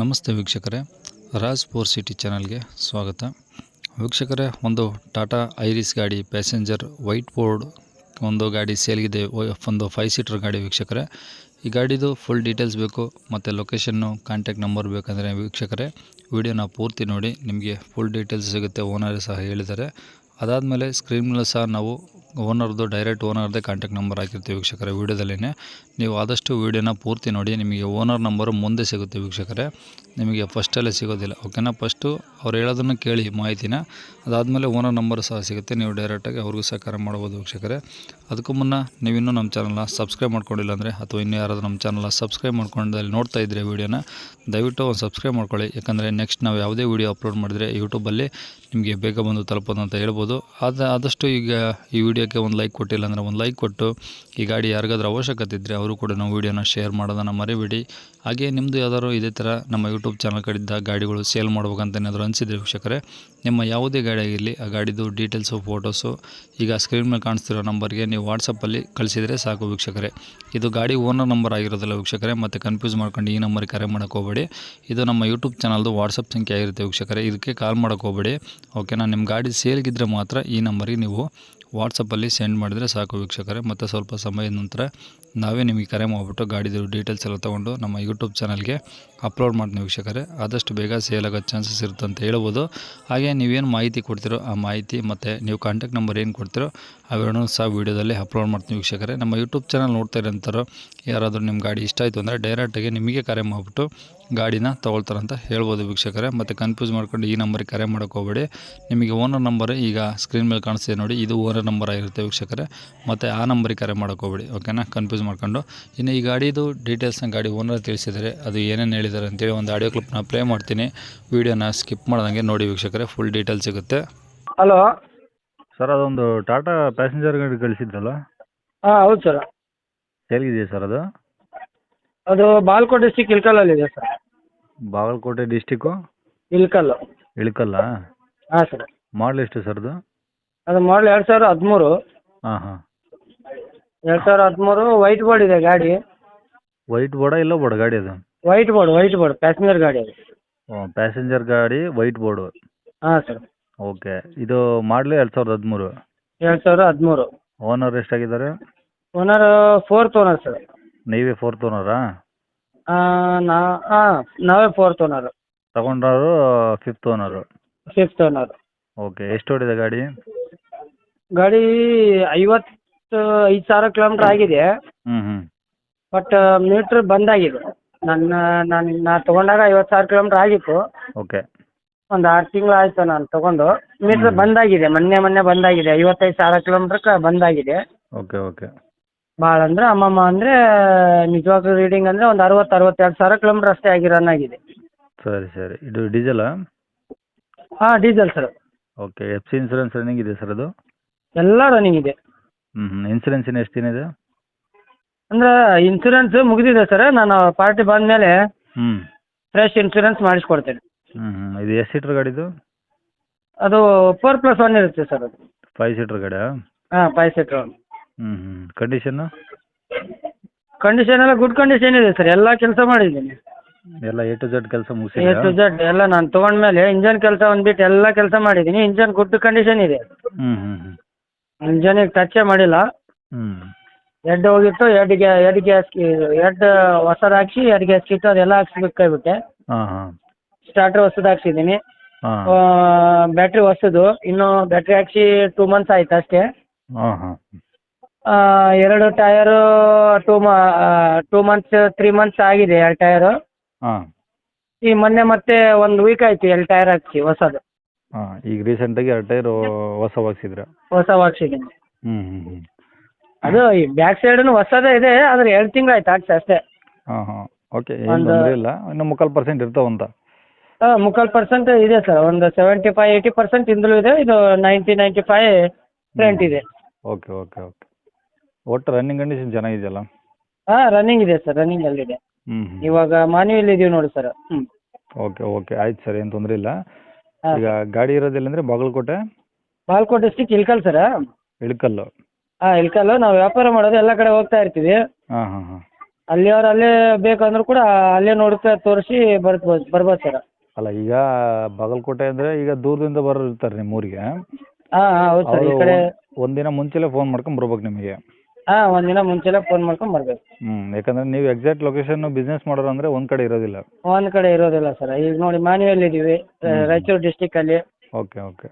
ನಮಸ್ತೆ ವೀಕ್ಷಕರೇ. Raj four city ಚಾನಲ್ಗೆ ಸ್ವಾಗತ. ವೀಕ್ಷಕರೇ, ಒಂದು ಟಾಟಾ ಐರಿಸ್ ಗಾಡಿ ಪ್ಯಾಸೆಂಜರ್, ವೈಟ್ ಬೋರ್ಡ್ ಒಂದು ಗಾಡಿ ಸೇಲ್ಗಿದೆ, ಒಂದು ಫೈವ್ ಸೀಟರ್ ಗಾಡಿ ವೀಕ್ಷಕರೇ. ಈ ಗಾಡಿದು ಫುಲ್ ಡೀಟೇಲ್ಸ್ ಬೇಕು, ಮತ್ತು ಲೊಕೇಶನ್ನು ಕಾಂಟ್ಯಾಕ್ಟ್ ನಂಬರ್ ಬೇಕಂದರೆ ವೀಕ್ಷಕರೇ, ವಿಡಿಯೋನ ಪೂರ್ತಿ ನೋಡಿ ನಿಮಗೆ ಫುಲ್ ಡೀಟೇಲ್ಸ್ ಸಿಗುತ್ತೆ ಓನರ್ ಸಹ ಹೇಳಿದ್ದಾರೆ. ಅದಾದಮೇಲೆ ಸ್ಕ್ರೀನ್ ಮೇಲೆ ಸಹ ನಾವು ಓನರ್ದು ಡೈರೆಕ್ಟ್ ಓನರ್ದೇ ಕಾಂಟ್ಯಾಕ್ಟ್ ನಂಬರ್ ಹಾಕಿರ್ತೀವಿ ವೀಕ್ಷಕರೇ. ವೀಡಿಯೋದಲ್ಲೇ ನೀವು ಆದಷ್ಟು ವೀಡಿಯೋನ ಪೂರ್ತಿ ನೋಡಿ, ನಿಮಗೆ ಓನರ್ ನಂಬರು ಮುಂದೆ ಸಿಗುತ್ತೆ ವೀಕ್ಷಕರೇ. ನಿಮಗೆ ಫಸ್ಟಲ್ಲೇ ಸಿಗೋದಿಲ್ಲ ಓಕೆನಾ ಫಸ್ಟು ಅವ್ರು ಹೇಳೋದನ್ನು ಕೇಳಿ ಮಾಹಿತಿನ, ಅದಾದಮೇಲೆ ಓನರ್ ನಂಬರ್ ಸಹ ಸಿಗುತ್ತೆ, ನೀವು ಡೈರೆಕ್ಟಾಗಿ ಅವ್ರಿಗೂ ಸಹಕಾರ ಕರೆ ಮಾಡ್ಬೋದು ವೀಕ್ಷಕರೇ. ಅದಕ್ಕೂ ಮುನ್ನ ನೀವಿನ್ನೂ ನಮ್ಮ ಚಾನಲ್ನ ಸಬ್ಸ್ಕ್ರೈಬ್ ಮಾಡ್ಕೊಂಡಿಲ್ಲ ಅಂದರೆ, ಅಥವಾ ಇನ್ನೂ ಯಾರಾದರೂ ನಮ್ಮ ಚಾನಲ್ನ ಸಬ್ಸ್ಕ್ರೈಬ್ ಮಾಡ್ಕೊಂಡಲ್ಲಿ ನೋಡ್ತಾ ಇದ್ದರೆ ವೀಡಿಯೋನ, ದಯವಿಟ್ಟು ಒಂದು ಸಬ್ಸ್ಕ್ರೈಬ್ ಮಾಡ್ಕೊಳ್ಳಿ. ಯಾಕಂದರೆ ನೆಕ್ಸ್ಟ್ ನಾವು ಯಾವುದೇ ವೀಡಿಯೋ ಅಪ್ಲೋಡ್ ಮಾಡಿದರೆ ಯೂಟ್ಯೂಬಲ್ಲಿ ನಿಮಗೆ ಬೇಗ ಬಂದು ತಲುಪೋದು ಅಂತ ಹೇಳ್ಬೋದು. ಆದ, ಆದಷ್ಟು ಈಗ ಈ ವಿಡಿಯೋಕ್ಕೆ ಒಂದು ಲೈಕ್ ಕೊಟ್ಟಿಲ್ಲ ಅಂದರೆ ಒಂದು ಲೈಕ್ ಕೊಟ್ಟು ಈ ಗಾಡಿ ಯಾರಿಗಾದ್ರೂ ಅವಶ್ಯಕತೆ ಇದ್ದರೆ ಅವರು ಕೂಡ ನಾವು ವೀಡಿಯೋನ ಶೇರ್ ಮಾಡೋದನ್ನು ಮರಿಬೇಡಿ. ಹಾಗೆ ನಿಮ್ಮದು ಯಾವ್ದಾದ್ರು ಇದೇ ಥರ ನಮ್ಮ ಯೂಟ್ಯೂಬ್ ಚಾನಲ್ ಕಡಿದ್ದ ಗಾಡಿಗಳು ಸೇಲ್ ಮಾಡ್ಬೇಕಂತ ಏನಾದರೂ ಅನಿಸಿದ್ರೆ ವೀಕ್ಷಕರೇ, ನಿಮ್ಮ ಯಾವುದೇ ಗಾಡಿ ಆಗಿರಲಿ, ಆ ಗಾಡಿದು ಡೀಟೇಲ್ಸು ಫೋಟೋಸು ಈಗ ಸ್ಕ್ರೀನ್ ಮೇಲೆ ಕಾಣಿಸ್ತಿರೋ ನಂಬರ್ಗೆ ನೀವು ವಾಟ್ಸಪ್ಪಲ್ಲಿ ಕಳಿಸಿದರೆ ಸಾಕು ವೀಕ್ಷಕರೇ. ಇದು ಗಾಡಿ ಓನರ್ ನಂಬರ್ ಆಗಿರೋದಿಲ್ಲ ವೀಕ್ಷಕರೇ, ಮತ್ತು ಕನ್ಫ್ಯೂಸ್ ಮಾಡ್ಕೊಂಡು ಈ ನಂಬರ್ಗೆ ಕರೆ ಮಾಡೋಕ್ಕೆ ಹೋಗಬೇಡಿ. ಇದು ನಮ್ಮ ಯೂಟ್ಯೂಬ್ ಚಾನಲ್ದು ವಾಟ್ಸಪ್ ಸಂಖ್ಯೆ ಆಗಿರುತ್ತೆ ವೀಕ್ಷಕರೇ, ಇದಕ್ಕೆ ಕಾಲ್ ಮಾಡೋಕ್ಕೆ ಹೋಗಬೇಡಿ. ಓಕೆನಾ ನಿಮ್ಮ ಗಾಡಿ ಸೇಲ್ಗಿದ್ರೆ ಮಾತ್ರ ಈ ನಂಬರಿಗೆ ನೀವು ವಾಟ್ಸಪ್ಪಲ್ಲಿ ಸೆಂಡ್ ಮಾಡಿದರೆ ಸಾಕು ವೀಕ್ಷಕರೇ. ಮತ್ತು ಸ್ವಲ್ಪ ಸಮಯದ ನಂತರ ನಾವೇ ನಿಮಗೆ ಕರೆ ಮಾಡಿಬಿಟ್ಟು ಗಾಡಿದು ಡೀಟೇಲ್ಸ್ ಎಲ್ಲ ತೊಗೊಂಡು ನಮ್ಮ ಯೂಟ್ಯೂಬ್ ಚಾನಲ್ಗೆ ಅಪ್ಲೋಡ್ ಮಾಡ್ತೀನಿ ವೀಕ್ಷಕರೇ. ಆದಷ್ಟು ಬೇಗ ಸೇಲ್ ಆಗೋ ಚಾನ್ಸಸ್ ಇರುತ್ತೆ ಅಂತ ಹೇಳ್ಬೋದು. ಹಾಗೆ ನೀವೇನು ಮಾಹಿತಿ ಕೊಡ್ತೀರೋ ಆ ಮಾಹಿತಿ ಮತ್ತು ನೀವು ಕಾಂಟ್ಯಾಕ್ಟ್ ನಂಬರ್ ಏನು ಕೊಡ್ತೀರೋ ಅವೆರಡೂ ಸಹ ವೀಡಿಯೋದಲ್ಲಿ ಅಪ್ಲೋಡ್ ಮಾಡ್ತೀನಿ ವೀಕ್ಷಕರೇ. ನಮ್ಮ ಯೂಟ್ಯೂಬ್ ಚಾನಲ್ ನೋಡ್ತಾ ಇರೋಂಥವ್ರು ಯಾರಾದರೂ ನಿಮ್ಮ ಗಾಡಿ ಇಷ್ಟ ಆಯಿತು ಅಂದರೆ ಡೈರೆಕ್ಟಾಗಿ ನಿಮಗೆ ಕರೆ ಮಾಡಿಬಿಟ್ಟು ಗಾಡಿನ ಅಂತ ಹೇಳ್ಬೋದು ವೀಕ್ಷಕರೇ. ಮತ್ತು ಕನ್ಫ್ಯೂಸ್ ಮಾಡ್ಕೊಂಡು ಈ ನಂಬರಿಗೆ ಕರೆ ಹೋಗಬೇಡಿ. ನಿಮಗೆ ಓನರ್ ನಂಬರ್ ಈಗ ಸ್ಕ್ರೀನ್ ಮೇಲೆ ಕಾಣಿಸ್ತಿದೆ ನೋಡಿ, ಇದು ಓನರ್ ನಂಬರ್ ಆಗಿರುತ್ತೆ ವೀಕ್ಷಕರೇ. ಮತ್ತು ಆ ನಂಬರಿಗೆ ಕರೆ ಹೋಗಬೇಡಿ ಓಕೆನಾ ಕನ್ಫ್ಯೂಸ್ ಮಾಡ್ಕೊಂಡು. ಇನ್ನು ಈ ಗಾಡಿದು ಡೀಟೇಲ್ಸ್ನ ಗಾಡಿ ಓನರ್ ತಿಳಿಸಿದರೆ, ಅದು ಏನೇನು ಹೇಳಿದ್ದಾರೆ ಅಂತೇಳಿ ಒಂದು ಆಡಿಯೋ ಕ್ಲಿಪ್ನ ಪ್ಲೇ ಮಾಡ್ತೀನಿ. ವೀಡಿಯೋನ ಸ್ಕಿಪ್ ಮಾಡ್ದಂಗೆ ನೋಡಿ ವೀಕ್ಷಕರೇ ಫುಲ್ ಡೀಟೇಲ್ಸ್ ಸಿಗುತ್ತೆ. ಹಲೋ ಸರ್ ಅದೊಂದು ಟಾಟಾ ಪ್ಯಾಸೆಂಜರ್ ಗಾಡಿ ಕಳಿಸಿದ್ರಲ್ಲ ಹಾಂ ಹೌದು ಸರ್ ಎಲ್ಲಿದೆಯಾ ಸರ್ ಅದು? ಅದು ಬಾಲ್ಕೋಟ್ ಡಿಸ್ಟಿಕ್ ಇಲ್ಕಲ್ಲಲ್ಲಿದೆ ಸರ್ ಬಾಗಲಕೋಟೆ ಡಿಸ್ಟಿಕ್ಕು ಇಲ್ಕಲ್ಲು ಇಳಕಲ್ಲ. ಹಾಂ ಸರ್ ಮಾಡಲ್ ಎಷ್ಟು ಸರ್ ಅದು? ಅದು ಮಾಡಲ್ ಎರಡು ಸಾವಿರ ಹದಿಮೂರು. ಹಾಂ ಹಾಂ. ಎರಡು ಸಾವಿರ ಹದಿಮೂರು ವೈಟ್ ಬೋರ್ಡ್ ಇದೆ ಗಾಡಿ. ವೈಟ್ ಬೋರ್ಡ ಇಲ್ಲ ಬೋರ್ಡ್ ಗಾಡಿ ಅದು? White board white board passenger ಗಾಡಿ ಅದು. ಪ್ಯಾಸೆಂಜರ್ ಗಾಡಿ ವೈಟ್ ಬೋರ್ಡು ಹಾಂ ಸರ್ ಓಕೆ. ಇದು ಮಾಡಲು ಎರಡು ಸಾವಿರದ ಹದಿಮೂರು? ಎರಡು ಸಾವಿರ ಹದಿಮೂರು. ಓನರ್ ಎಷ್ಟಾಗಿದ್ದಾರೆ? ಓನರ್ ಫೋರ್ತ್ ಓನರ್ ಸರ್ ನೀವೇ ಫೋರ್ತ್ ಓನರಾ ನಾ ಹಾಂ ನಾವೇ fourth owner ತಗೊಂಡವರು fifth owner fifth owner okay ಎಷ್ಟು ಓಡಿದೆ ಗಾಡಿ? ಗಾಡಿ ಐವತ್ತು ಐದು ಸಾವಿರ ಕಿಲೋಮೀಟ್ರ್ ಆಗಿದೆ. ಹ್ಞೂ ಹ್ಞೂ ಬಟ್ ಮೀಟ್ರ್ ಬಂದಾಗಿದೆ ನನ್ನ ನಾನು ನಾ ತೊಗೊಂಡಾಗ ಐವತ್ತು ಸಾವಿರ ಕಿಲೋಮೀಟ್ರ್ ಆಗಿತ್ತು. ಓಕೆ. ಒಂದು ಆರು ತಿಂಗ್ಳು ಆಯ್ತು ನಾನು ತಗೊಂಡು. ಮೀಟರ್. ಬಂದಾಗಿದೆ ಮೊನ್ನೆ ಮೊನ್ನೆ ಬಂದಾಗಿದೆ. ಐವತ್ತೈದು ಸಾವಿರ ಕಿಲೋಮೀಟರ್ ಬಂದಾಗಿದೆ. Okay okay. ಭಾಳ ಅಂದರೆ ಅಮ್ಮಮ್ಮ ಅಂದ್ರೆ ನಿಜವಾಗ್ಲೂ ರೀಡಿಂಗ್ ಅಂದ್ರೆ ಒಂದು ಅರವತ್ತು ಅರವತ್ತೆರಡು ಸಾವಿರ ಕಿಲೋಮೀಟರ್ ಅಷ್ಟೇ ಆಗಿ ರನ್ ಆಗಿದೆ. ಸರಿ ಸರಿ. ಇದು ಡೀಸೆಲ್? ಹಾ diesel sir. Okay F C insurance running ಇದೆ ಸರ್ ಅದು? ಎಲ್ಲ ರನ್ನಿಂಗ್ ಇದೆ. ಹ್ಮ್ ಹ್ಞೂ ಇನ್ಸೂರೆನ್ಸ್ ಇನ್ನು ಎಷ್ಟು ದಿನ ಇದೆ? ಅಂದರೆ ಇನ್ಸೂರೆನ್ಸ್ ಮುಗಿದಿದೆ ಸರ್. ನಾನು ಪಾರ್ಟಿ ಬಂದ್ಮೇಲೆ ಹ್ಮ್. Fresh insurance ಮಾಡಿಸ್ಕೊಡ್ತೇನೆ. ಹ್ಞೂ ಹ್ಞೂ ಇದು ಎಷ್ಟು ಸೀಟ್ರ್ ಗಾಡಿದು? ಅದು ಫೋರ್ ಪ್ಲಸ್ ಒನ್ ಇರುತ್ತೆ ಸರ್ ಅದು. ಫೈವ್ ಸೀಟರ್ ಗಾಡಿಯಾ? ಹಾಂ ಫೈವ್ ಸೀಟ್ರ್ ಹ್ಞೂ ಹ್ಞೂ ಕಂಡೀಷನ್ನು? ಕಂಡೀಷನ್ ಎಲ್ಲ ಗುಡ್ ಕಂಡೀಷನ್ ಇದೆ ಸರ್. ಎಲ್ಲ ಕೆಲಸ ಮಾಡಿದ್ದೀನಿ. ಎಲ್ಲ ಎ ಟು ಜೆಡ್ ಕೆಲಸ ಎ ಟು ಜೆಡ್ ಎಲ್ಲ ನಾನು ತೊಗೊಂಡ್ಮೇಲೆ ಇಂಜನ್ ಕೆಲಸ ಬಂದ್ಬಿಟ್ಟು ಎಲ್ಲ ಕೆಲಸ ಮಾಡಿದ್ದೀನಿ. ಇಂಜನ್ ಗುಡ್ ಕಂಡೀಷನ್ ಇದೆ. ಹ್ಞೂ ಹ್ಞೂ ಹ್ಞೂ ಇಂಜನಿಗೆ ಟಚ್ಚೇ ಮಾಡಿಲ್ಲ. ಹ್ಞೂ ಎಡ್ ಹೋಗಿತ್ತು. ಎಡ್ ಗ್ಯಾ ಎಡ್ ಗ್ಯಾಸ್ ಎಡ್ ಹೊಸದು ಹಾಕಿ ಎಡ್ ಗ್ಯಾಸ್ ಕಿಟ್ಟು ಅದೆಲ್ಲ ಹಾಕ್ಸ್ಬೇಕಾಗ್ಬಿಟ್ಟೆ ಹಾಂ ಹಾಂ. ಸ್ಟಾರ್ಟರ್ ಹೊಸದು ಹಾಕ್ಸಿದ್ದೀನಿ. ಹಾಂ. ಬ್ಯಾಟ್ರಿ ಹೊಸದು ಇನ್ನು ಬ್ಯಾಟ್ರಿ ಹಾಕ್ಸಿ ಟೂ ಮಂತ್ಸ್ ಆಯ್ತು ಅಷ್ಟೇ. ಹಾಂ ಹಾಂ. ಆ, ಎರಡು ಟಯರು ಟೂ ಮ ಟೂ ಮಂತ್ಸ್ ತ್ರೀ ಮಂತ್ಸ್ ಆಗಿದೆ ಎರಡು ಟಯರು ಹಾಂ. ಈ ಮೊನ್ನೆ ಮತ್ತೆ ಒಂದು ವೀಕ್ ಆಯ್ತು ಎರಡು ಟೈರ್ ಹಾಕ್ಸಿ ಹೊಸದು. ಹಾಂ ಈಗ ರೀಸೆಂಟಾಗಿ ಎರಡು ಟೈರ್ ಹೊಸ ಹಾಕ್ಸಿದ್ರ? ಹೊಸ ಹಾಕ್ಸಿದ್ದೀನಿ. ಹ್ಞೂ ಹ್ಞೂ ಹ್ಞೂ ಅದು ಈ ಬ್ಯಾಕ್ ಸೈಡ್ನು ಹೊಸದೇ ಇದೆ ಆದ್ರೆ ಎರಡು ತಿಂಗಳು ಆಯ್ತು ಹಾಕ್ಸಿ ಅಷ್ಟೇ. ಹಾಂ ಹಾಂ. ಓಕೆ ಏನು ಒಂದು- ತೊಂದರೆ ಇಲ್ಲ. ಇನ್ನು ಮುಕ್ಕಾಲು ಪರ್ಸೆಂಟ್ ಇರ್ತಾವಂತ. ಹಾಂ ಮುಕ್ಕಾಲು ಪರ್ಸೆಂಟ್ ಇದೆ ಸರ್ ಒಂದು ಸೆವೆಂಟಿ ಫೈವ್ ಏಯ್ಟಿ ಪರ್ಸೆಂಟ್ ಹಿಂದಲೂ ಇದೆ ಇದು ನೈಂಟಿ ನೈಂಟಿ ಫೈವ್ ಫ್ರಂಟ್ ಇದೆ. Okay okay okay. ಒಟ್ಟು ರನ್ನಿಂಗ್ ಕಂಡೀಷನ್ ಚೆನ್ನಾಗಿದೆಯಲ್ಲ? ಹಾಂ ರನ್ನಿಂಗ್ ಇದೆ ಸರ್ ರನ್ನಿಂಗ್ ಅಲ್ಲಿದೆ ಹ್ಞೂ ಹ್ಞೂ ಇವಾಗ ಮಾನ್ಯುವಲ್ ಇದೀವಿ ನೋಡಿ ಸರ್ ಹ್ಞೂ ಓಕೆ ಓಕೆ. ಆಯ್ತು ಸರ್ ಏನು ತೊಂದರೆ ಇಲ್ಲ. ಹಾಂ. ಈಗ ಗಾಡಿ ಇರೋದಿಲ್ಲ ಅಂದ್ರೆ Bagalkot? Bagalkote district Ilkal sir Ilkal. ಹಾಂ ಇಳ್ಕಲ್ಲು. ನಾವು ವ್ಯಾಪಾರ ಮಾಡೋದು ಎಲ್ಲ ಕಡೆ ಹೋಗ್ತಾ ಇರ್ತೀವಿ. ಹಾಂ ಹಾಂ ಹಾಂ. ಅಲ್ಲಿಯವ್ರು ಅಲ್ಲೇ ಬೇಕಂದ್ರೂ ಕೂಡ ಅಲ್ಲೇ ನೋಡ್ತಾ ತೋರಿಸಿ ಬರ್ಬೋದು ಬರ್ಬೋದು ಸರ್ ಅಲ್ಲ ಈಗ ಬಾಗಲಕೋಟೆ ಅಂದ್ರೆ ಈಗ ದೂರದಿಂದ ಬರೋರು ಇರ್ತಾರೆ ನಿಮ್ಮ ಊರಿಗೆ. ಹಾಂ ಹಾಂ ಹೌದು ಸರ್ ಈ ಅವರು ಕಡೆ ಒಂದಿನ ಮುಂಚೆಲೆ ಫೋನ್ ಮಾಡ್ಕೊಂಡ್ ಬರ್ಬೇಕು ನಿಮಗೆ. ಹಾಂ ಒಂದಿನ ಮುಂಚೆಲೆ ಫೋನ್ ಮಾಡ್ಕೊಂಡ್ ಬರ್ಬೇಕು. ಹ್ಮ್ ಯಾಕಂದ್ರೆ ನೀವು ಎಕ್ಸಾಕ್ಟ್ ಲೊಕೇಶನ್ ಬಿಸ್ನೆಸ್ ಮಾಡೋರು ಅಂದ್ರೆ ಒಂದ್ ಕಡೆ ಇರೋದಿಲ್ಲ. ಒಂದ್ ಕಡೆ ಇರೋದಿಲ್ಲ ಸರ್ ಈಗ ನೋಡಿ ಮಾನ್ವಿಯಲ್ಲಿ ಇದೀವಿ ಆ, ಹ್ಮ್. ಡಿಸ್ಟಿಕ್ ಅಲ್ಲಿ. ಓಕೆ ಓಕೆ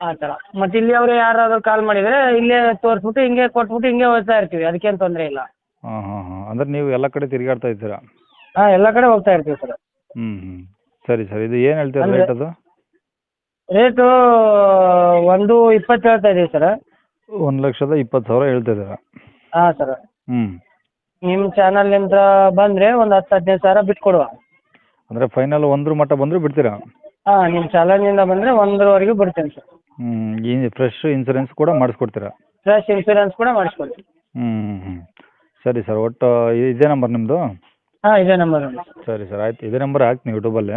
ಆ ತರ. ಮತ್ತೆ ಇಲ್ಲಿ ಅವ್ರು ಯಾರಾದ್ರೂ ಕಾಲ್ ಮಾಡಿದ್ರೆ ಇಲ್ಲೇ ತೋರಿಸ್ಬಿಟ್ಟು ಹಿಂಗೆ ಕೊಟ್ಬಿಟ್ಟು ಹಿಂಗೆ ಹೋಗ್ತಾ ಇರ್ತೀವಿ ಅದಕ್ಕೇನು ತೊಂದ್ರೆ ಇಲ್ಲ. ಹಾಂ ಹಾಂ ಹಾಂ. ಅಂದರೆ ನೀವು ಎಲ್ಲ ಕಡೆ ತಿರುಗಾಡ್ತಾ ಇದ್ದೀರಾ? ಹಾ ಎಲ್ಲ ಕಡೆ ಹೋಗ್ತಾ ಇರ್ತೀವಿ ಸರ್. ಹ್ಮ್ ಹ್ಞೂ ಸರಿ ಸರ್. ಇದು ಏನ್ ಹೇಳ್ತೀರಾ ಅಂದ್ರೆ- ರೇಟ್ ಅದು? ರೇಟು ಒಂದು ಇಪ್ಪತ್ತು ಹೇಳ್ತಾ ಇದೀವಿ ಸರ್. ಒಂದು ಲಕ್ಷದ ಇಪ್ಪತ್ತು ಸಾವಿರ ಹೇಳ್ತಾ ಇದೀರ ಹಾಂ ಸರ್. ನಿಮ್ ನಿಮ್ಮ ಚಾನಲ್ನಿಂದ ಬಂದ್ರೆ ಒಂದು ಹತ್ತು ಹದಿನೈದು ಸಾವಿರ ಬಿಟ್ಕೊಡುವ. ಅಂದ್ರೆ ಫೈನಲ್ ಒಂದ್ರ ಮಟ್ಟ ಬಂದರೂ ಬಿಡ್ತೀರಾ? ಹಾಂ ನಿಮ್ಮ ಚಾನಲ್ನಿಂದ ಬಂದರೆ ಒಂದರವರೆಗೂ ಬಿಡ್ತೀನಿ ಸರ್. ಹ್ಮ್ ಈ ಫ್ರೆಶ್ ಇನ್ಸೂರೆನ್ಸ್ ಕೂಡ ಮಾಡಿಸ್ಕೊಡ್ತೀರಾ? ಫ್ರೆಶ್ ಇನ್ಸೂರೆನ್ಸ್ ಕೂಡ ಮಾಡಿಸ್ಕೊಡ್ತೀನಿ. ಹ್ಮ್ ಹ್ಞೂ ಹ್ಞೂ ಸರಿ ಸರ್ ಒಟ್ಟು ಇದೇ ನಂಬರ್ ನಿಮ್ಮದು ಹಾ ಇದೇ ನಂಬರ್ ಸರಿ ಸರ್ ಆಯ್ತು. ಇದೇ ನಂಬರ್ ಹಾಕ್ತೀನಿ ಯೂಟ್ಯೂಬಲ್ಲಿ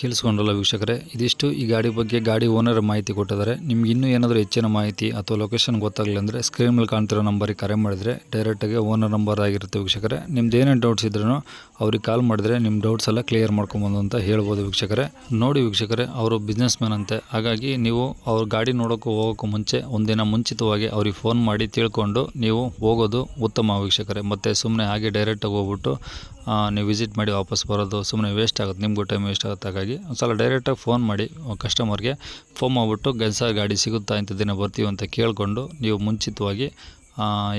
ಕೇಳಿಸ್ಕೊಂಡ್ರಲ್ಲ ವೀಕ್ಷಕರೇ, ಇದಿಷ್ಟು ಈ ಗಾಡಿ ಬಗ್ಗೆ ಗಾಡಿ ಓನರ್ ಮಾಹಿತಿ ಕೊಟ್ಟಿದ್ದಾರೆ. ನಿಮ್ಗೆ ಇನ್ನೂ ಏನಾದರೂ ಹೆಚ್ಚಿನ ಮಾಹಿತಿ ಅಥವಾ ಲೊಕೇಶನ್ ಗೊತ್ತಾಗಲಿಲ್ಲ ಅಂದರೆ ಸ್ಕ್ರೀನ್ ಮೇಲೆ ಕಾಣ್ತಿರೋ ನಂಬರಿಗೆ ಕರೆ ಮಾಡಿದರೆ ಡೈರೆಕ್ಟಾಗಿ ಓನರ್ ನಂಬರ್ ಆಗಿರುತ್ತೆ ವೀಕ್ಷಕರೇ. ನಿಮ್ದು ಏನೇನು ಡೌಟ್ಸ್ ಇದ್ರೂ ಅವ್ರಿಗೆ ಕಾಲ್ ಮಾಡಿದ್ರೆ ನಿಮ್ಮ ಡೌಟ್ಸ್ ಎಲ್ಲ ಕ್ಲಿಯರ್ ಮಾಡ್ಕೊಬೋದು ಅಂತ ಹೇಳ್ಬೋದು ವೀಕ್ಷಕರೇ. ನೋಡಿ ವೀಕ್ಷಕರೇ, ಅವರು ಬಿಸ್ನೆಸ್ ಮ್ಯಾನ್ ಅಂತೆ. ಹಾಗಾಗಿ ನೀವು ಅವ್ರ ಗಾಡಿ ನೋಡೋಕ್ಕೂ ಹೋಗೋಕ್ಕೂ ಮುಂಚೆ ಒಂದಿನ ಮುಂಚಿತವಾಗಿ ಅವ್ರಿಗೆ ಫೋನ್ ಮಾಡಿ ತಿಳ್ಕೊಂಡು ನೀವು ಹೋಗೋದು ಉತ್ತಮ ವೀಕ್ಷಕರೇ. ಮತ್ತು ಸುಮ್ಮನೆ ಹಾಗೆ ಡೈರೆಕ್ಟಾಗಿ ಹೋಗ್ಬಿಟ್ಟು ನೀವು ವಿಸಿಟ್ ಮಾಡಿ ವಾಪಸ್ ಬರೋದು ಸುಮ್ಮನೆ ವೇಸ್ಟ್ ಆಗುತ್ತೆ, ನಿಮಗೂ ಟೈಮ್ ವೇಸ್ಟ್ ಆಗುತ್ತೆ. ಹಾಗಾಗಿ ಒಂದು ಸಲ ಡೈರೆಕ್ಟಾಗಿ ಫೋನ್ ಮಾಡಿ ಕಸ್ಟಮರ್ಗೆ ಫೋನ್ ಮಾಡಿಬಿಟ್ಟು ಕೆಲಸ ಗಾಡಿ ಸಿಗುತ್ತಾ? ಇಂಥ ದಿನ ಬರ್ತೀವಿ ಅಂತ ಕೇಳಿಕೊಂಡು ನೀವು ಮುಂಚಿತವಾಗಿ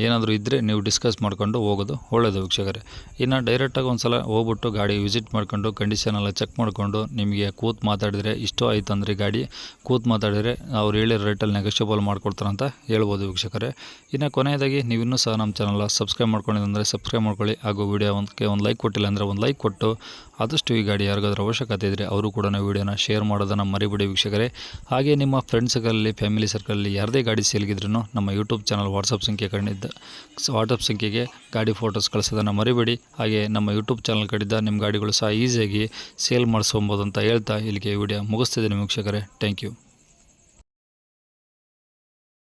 ಏನಾದರೂ ಇದ್ದರೆ ನೀವು ಡಿಸ್ಕಸ್ ಮಾಡಿಕೊಂಡು ಹೋಗೋದು ಒಳ್ಳೆಯದು ವೀಕ್ಷಕರೇ. ಇನ್ನು ಡೈರೆಕ್ಟಾಗಿ ಒಂದು ಸಲ ಹೋಗ್ಬಿಟ್ಟು ಗಾಡಿ ವಿಸಿಟ್ ಮಾಡ್ಕೊಂಡು ಕಂಡೀಷನ್ ಎಲ್ಲ ಚೆಕ್ ಮಾಡಿಕೊಂಡು ನಿಮಗೆ ಕೂತ್ ಮಾತಾಡಿದರೆ ಇಷ್ಟು ಆಯ್ತು ಅಂದರೆ ಗಾಡಿ, ಕೂತ್ ಮಾತಾಡಿದರೆ ಅವ್ರು ಹೇಳಿರೋ ರೇಟಲ್ಲಿ ನೆಗೋಷಿಯಬಲ್ ಮಾಡ್ಕೊಡ್ತಾರೆ ಅಂತ ಹೇಳ್ಬೋದು ವೀಕ್ಷಕರೇ. ಇನ್ನು ಕೊನೆಯದಾಗಿ ನೀವು ಇನ್ನೂ ಸಹ ನಮ್ಮ ಚಾನಲ್ ಸಬ್ಸ್ಕ್ರೈಬ್ ಮಾಡ್ಕೊಂಡಿದ್ದಂದರೆ ಸಬ್ಸ್ಕ್ರೈಬ್ ಮಾಡ್ಕೊಳ್ಳಿ. ಹಾಗೂ ವಿಡಿಯೋ ಒಂದಕ್ಕೆ ಒಂದು ಲೈಕ್ ಕೊಟ್ಟಿಲ್ಲ ಅಂದರೆ ಒಂದು ಲೈಕ್ ಕೊಟ್ಟು ಆದಷ್ಟು ಈ ಗಾಡಿ ಯಾರಿಗಾದ್ರೂ ಅವಶ್ಯಕತೆ ಇದ್ದರೆ ಅವರು ಕೂಡ ನಾವು ವೀಡಿಯೋನ ಶೇರ್ ಮಾಡೋದನ್ನು ಮರಿಬೇಡಿ ವೀಕ್ಷಕರೇ. ಹಾಗೆ ನಿಮ್ಮ ಫ್ರೆಂಡ್ಸ್ ಸರ್ಕಲಲ್ಲಿ ಫ್ಯಾಮಿಲಿ ಸರ್ಕಲಲ್ಲಿ ಯಾರದೇ ಗಾಡಿ ಸೇಲ್ಗಿದ್ರೂ ನಮ್ಮ ಯೂಟ್ಯೂಬ್ ಚಾನಲ್ ವಾಟ್ಸಪ್ ಸಂಖ್ಯೆ ಕಂಡಿದ್ದ ವಾಟ್ಸಪ್ ಸಂಖ್ಯೆಗೆ ಗಾಡಿ ಫೋಟೋಸ್ ಕಳಿಸೋದನ್ನು ಮರಿಬೇಡಿ. ಹಾಗೆ ನಮ್ಮ ಯೂಟ್ಯೂಬ್ ಚಾನಲ್ ಕಂಡಿದ್ದ ನಿಮ್ಮ ಗಾಡಿಗಳು ಸಹ ಈಸಿಯಾಗಿ ಸೇಲ್ ಮಾಡಿಸ್ಕೊಬೋದು ಅಂತ ಹೇಳ್ತಾ ಇಲ್ಲಿಗೆ ವಿಡಿಯೋ ಮುಗಿಸ್ತಿದ್ದೀನಿ ವೀಕ್ಷಕರೇ. Thank you